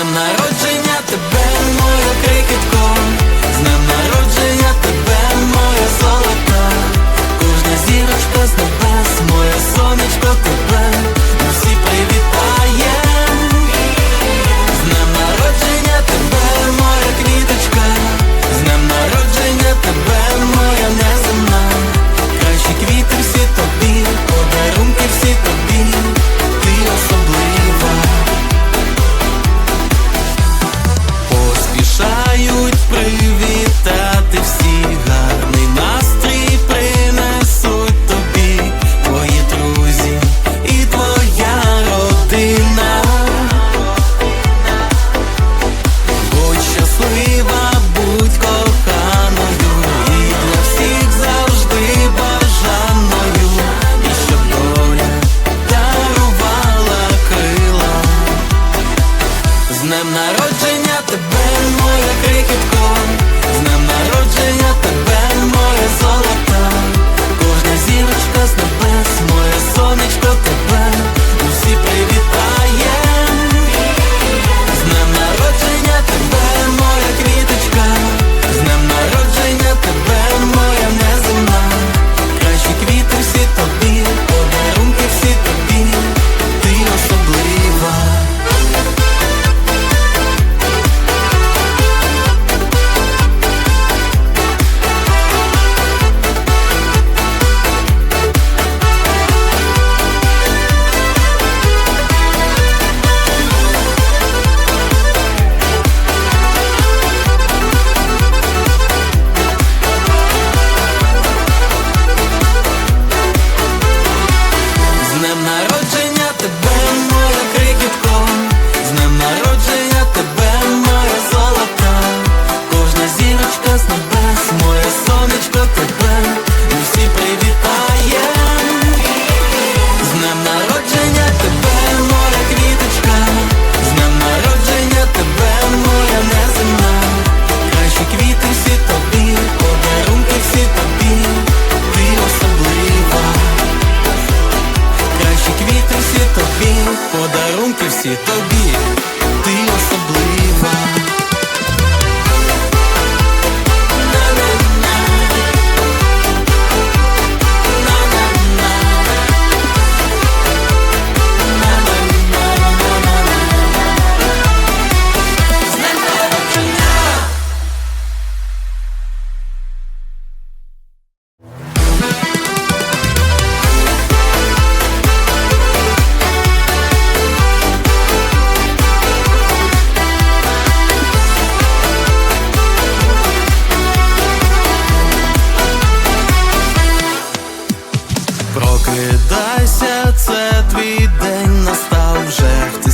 am I? народження тебе, моя крихітко, з днем народження тебе, моє золото. подарунки всі тобі, ти особлива. прокидайся, це твій день настав вже.